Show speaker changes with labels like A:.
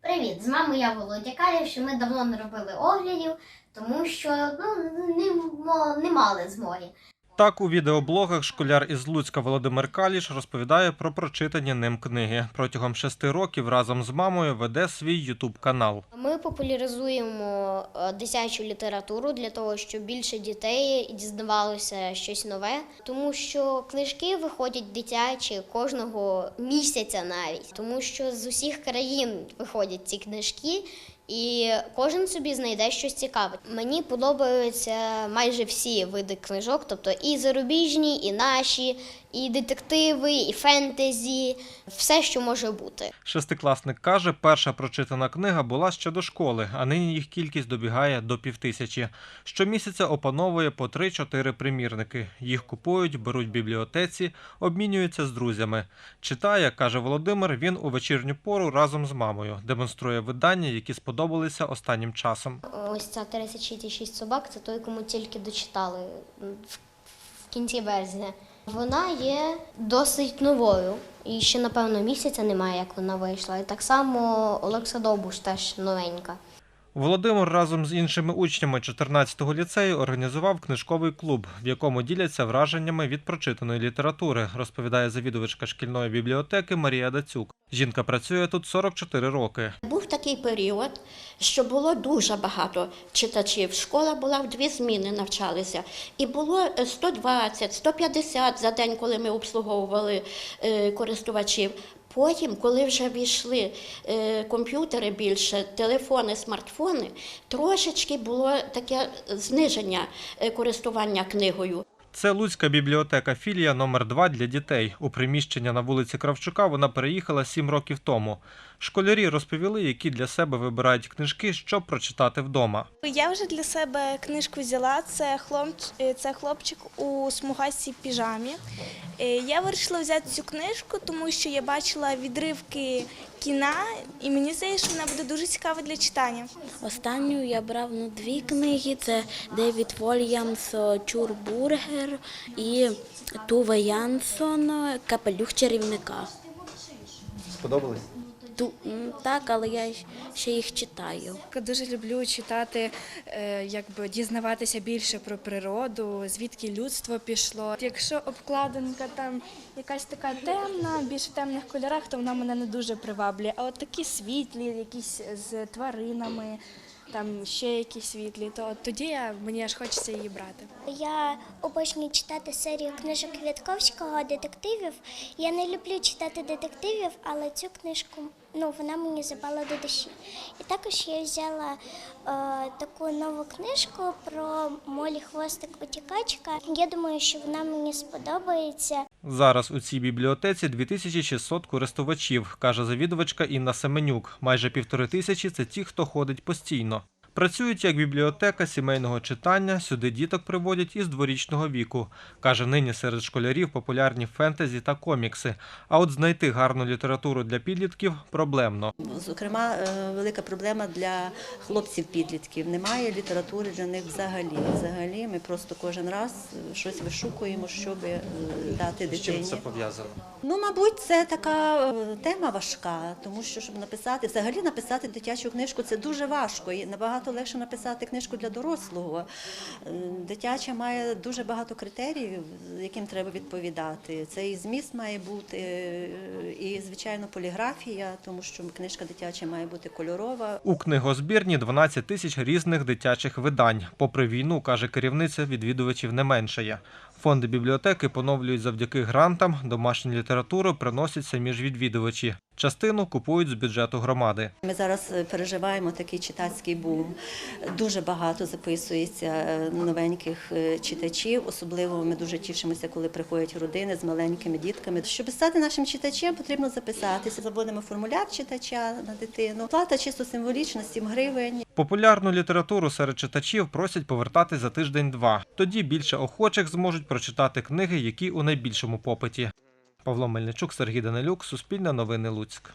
A: Привіт, з вами я Володя Калів, що ми давно не робили оглядів, тому що ну, не, не мали змоги.
B: Так, у відеоблогах школяр із Луцька Володимир Каліш розповідає про прочитані ним книги. Протягом шести років разом з мамою веде свій ютуб канал.
A: Ми популяризуємо е, дитячу літературу для того, щоб більше дітей дізнавалося щось нове, тому що книжки виходять дитячі кожного місяця навіть, тому що з усіх країн виходять ці книжки. І кожен собі знайде щось цікаве. Мені подобаються майже всі види книжок, тобто і зарубіжні, і наші, і детективи, і фентезі, все, що може бути.
B: Шестикласник каже, перша прочитана книга була ще до школи, а нині їх кількість добігає до півтисячі. Щомісяця опановує по 3-4 примірники. Їх купують, беруть в бібліотеці, обмінюються з друзями. Читає, каже Володимир, він у вечірню пору разом з мамою, демонструє видання, які сподобалися останнім часом.
A: Ось ця 36 собак це той, кому тільки дочитали в, в кінці березня. Вона є досить новою. І ще, напевно, місяця немає, як вона вийшла. І так само Олекса Довбуш теж новенька.
B: Володимир разом з іншими учнями 14-го ліцею організував книжковий клуб, в якому діляться враженнями від прочитаної літератури, розповідає завідувачка шкільної бібліотеки Марія Дацюк. Жінка працює тут 44 роки.
C: Був такий період, що було дуже багато читачів. Школа була в дві зміни, навчалися. І було е, 120, 150 за день, коли ми обслуговували е, користувачів. Потім, коли вже війшли е, комп'ютери більше, телефони, смартфони, трошечки було таке зниження е, користування книгою.
B: Це Луцька бібліотека філія номер 2 для дітей. У приміщення на вулиці Кравчука вона переїхала 7 років тому. Школярі розповіли, які для себе вибирають книжки, щоб прочитати вдома.
D: Я вже для себе книжку взяла. Це хлопчик, це хлопчик у смугастій піжамі. Е, Я вирішила взяти цю книжку, тому що я бачила відривки кіна, і мені здається, що вона буде дуже цікава для читання.
E: Останню я брав ну, дві книги: це Девід Вольямс Чурбургер і Тува Янсон Капелюх чарівника.
F: Сподобались?
E: Так, але я ще їх читаю.
G: Дуже люблю читати, е, якби дізнаватися більше про природу, звідки людство пішло.
D: Якщо обкладинка там якась така темна, більш в темних кольорах, то вона мене не дуже приваблює. А от такі світлі, якісь з тваринами, там ще якісь світлі, то тоді я, мені аж хочеться її брати.
H: Я обожнюю читати серію книжок Квітковського детективів. Я не люблю читати детективів, але цю книжку ну, вона мені запала до душі. І також я взяла е, таку нову книжку про Молі Хвостик Утікачка. Я думаю, що вона мені сподобається.
B: Зараз у цій бібліотеці 2600 користувачів, каже завідувачка Інна Семенюк. Майже півтори тисячі це ті, хто ходить постійно. Працюють як бібліотека сімейного читання. Сюди діток приводять із дворічного віку. Каже, нині серед школярів популярні фентезі та комікси. А от знайти гарну літературу для підлітків проблемно.
I: Зокрема, е, велика проблема для хлопців-підлітків. Немає літератури для них взагалі. Взагалі, ми просто кожен раз щось вишукуємо, щоб е, дати дитині.
B: пов'язано?
I: Ну, мабуть, це така е, тема важка, тому що щоб написати, взагалі написати дитячу книжку це дуже важко. І набагато легше написати книжку для дорослого. Е, Дитяча має дуже багато критеріїв, яким треба відповідати. Це і зміст має бути, е, і звичайно поліграфія, тому що книжка дитяча має бути кольорова.
B: У книгозбірні 12 тисяч різних дитячих видань. Попри війну, каже керівниця, відвідувачів не меншає. Фонди бібліотеки поновлюють завдяки грантам. Домашню літературу приносять самі ж відвідувачі. Частину купують з бюджету громади.
I: Ми зараз е, переживаємо такий читацький бум. Дуже багато записується е, новеньких е, читачів. Особливо ми дуже тішимося, коли приходять родини з маленькими дітками. Щоб стати нашим читачем, потрібно записатися. Заводимо формуляр читача на дитину. Плата чисто символічна, 7 гривень.
B: Популярну літературу серед читачів просять повертати за тиждень-два. Тоді більше охочих зможуть прочитати книги, які у найбільшому попиті. Павло Мельничук, Сергій Данилюк, Суспільне новини Луцьк.